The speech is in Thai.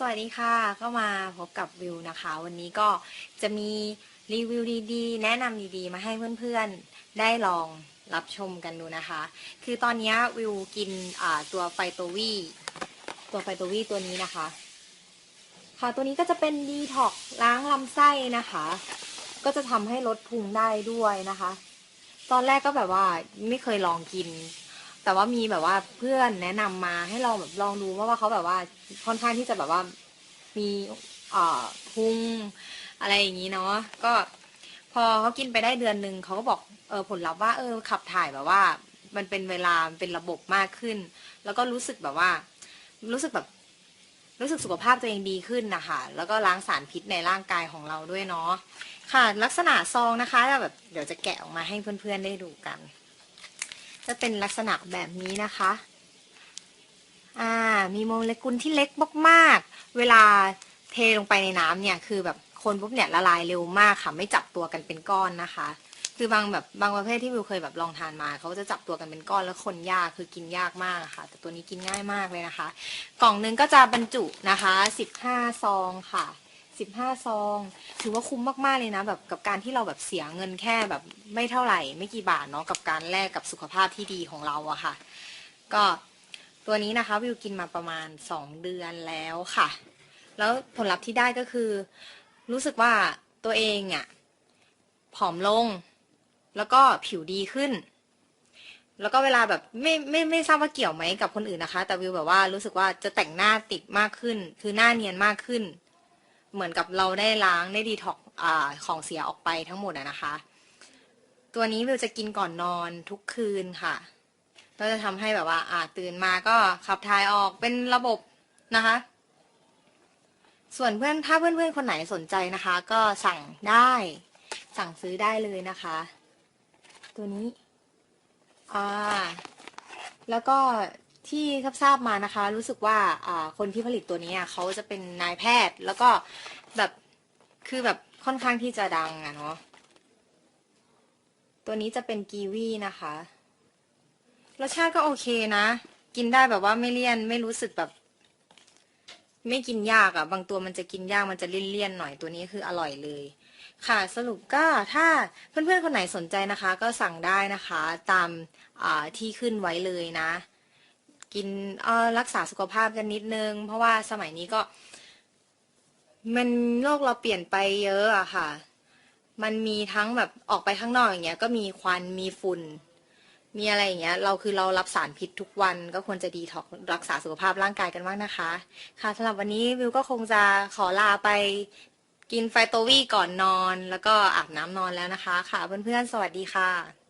สวัสดีค่ะ ก็มาพบกับวิวนะคะ วันนี้ก็จะมีรีวิวดีๆ แนะนำดีๆ มาให้เพื่อนๆ ได้ลองรับชมกันดูนะคะ คือตอนนี้วิวกินตัวไฟโตวีตัวไฟโตวีตัวนี้นะคะ ค่ะตัวนี้ก็จะเป็นดีท็อกล้างลำไส้นะคะ ก็จะทำให้ลดพุงได้ด้วยนะคะ ตอนแรกก็แบบว่าไม่เคยลองกิน แต่ว่ามีแบบว่าเพื่อนแนะนำมาให้ลองแบบลองดูเพราะว่าเขาแบบว่าค่อนข้างที่จะแบบว่ามีเอ่อพุงอะไรอย่างนี้เนาะก็พอเขากินไปได้เดือนหนึ่งเขาก็บอกเออผลลัพธ์ว่าเออขับถ่ายแบบว่า มันเป็นเวลาเป็นระบบมากขึ้น แล้วก็รู้สึกแบบว่า รู้สึกแบบรู้สึกสุขภาพตัวเองดีขึ้นนะคะแล้วก็ล้างสารพิษในร่างกายของเราด้วยเนาะค่ะ ลักษณะซองนะคะแบบเดี๋ยวจะแกะออกมาให้เพื่อนๆได้ดูกัน จะเป็นลักษณะแบบนี้นะคะอ่ามีโมเลกุลที่เล็กมากๆ เวลาเทลงไปในน้ำเนี่ยคือแบบคนปุ๊บเนี่ยละลายเร็วมากค่ะ ไม่จับตัวกันเป็นก้อนนะคะ คือบางแบบบางประเภทที่วิวเคยแบบลองทานมาเขาจะจับตัวกันเป็นก้อนแล้วคนยากคือกินยากมากะค่ะ แต่ตัวนี้กินง่ายมากเลยนะคะ กล่องหนึงก็จะบรรจุนะคะ 15 ซองค่ะ 15 ซอง ถือว่าคุ้มมากๆเลยนะแบบกับการที่เราแบบเสียเงินแค่แบบไม่เท่าไหร่ไม่กี่บาทเนาะกับการแลกกับสุขภาพที่ดีของเราอะค่ะ ก็ตัวนี้นะคะวิวกินมาประมาณ 2 เดือนแล้วค่ะ แล้วผลลัพธ์ที่ได้ก็คือ รู้สึกว่าตัวเองอะผอมลง แล้วก็ผิวดีขึ้นแล้วก็เวลาแบบไม่ไม่ไม่ทราบว่าเกี่ยวไหมกับคนอื่นนะคะ แต่วิวแบบว่ารู้สึกว่าจะแต่งหน้าติดมากขึ้น คือหน้าเนียนมากขึ้น เหมือนกับเราได้ล้างได้ดีท็อกอของเสียออกไปทั้งหมดนะคะ ตัวนี้วิวจะกินก่อนนอนทุกคืนค่ะ ก็จะทำให้แบบว่าอ่าตื่นมาก็ขับถ่ายออกเป็นระบบนะคะ ส่วนเพื่อนถ้าเพื่อนๆคนไหนสนใจนะคะ ก็สั่งได้สั่งซื้อได้เลยนะคะ ตัวนี้อ่าแล้วก็ ที่ทราบมานะคะ รู้สึกว่าอ่าคนที่ผลิตตัวนี้อะเขาจะเป็นนายแพทย์ แล้วก็แบบคือแบบค่อนข้างที่จะดังอะเนาะตัวนี้จะเป็นกีวีนะคะรสชาติก็โอเคนะ กินได้แบบว่าไม่เลี่ยนไม่รู้สึกแบบ ไม่กินยากอะบางตัวมันจะกินยากมันจะเลี่ยนๆหน่อยตัวนี้คืออร่อยเลย ค่ะสรุปก็ถ้าเพื่อนๆคนไหนสนใจนะคะ ก็สั่งได้นะคะ ตามที่ขึ้นไว้เลยนะ กินรักษาสุขภาพกันนิดนึง เพราะว่าสมัยนี้ก็ มันโลกเราเปลี่ยนไปเยอะอะค่ะ มันมีทั้งแบบออกไปข้างนอกอย่างเงี้ย ก็มีควันมีฝุ่น มีอะไรอย่างเงี้ย เราคือเรารับสารพิษทุกวันก็ควรจะดีท็อกรักษาสุขภาพร่างกายกันบ้างนะคะ ค่ะสำหรับวันนี้วิวก็คงจะขอลาไปกินไฟโตวี่ก่อนนอน แล้วก็อาบน้ำนอนแล้วนะคะ ค่ะเพื่อนๆสวัสดีค่ะ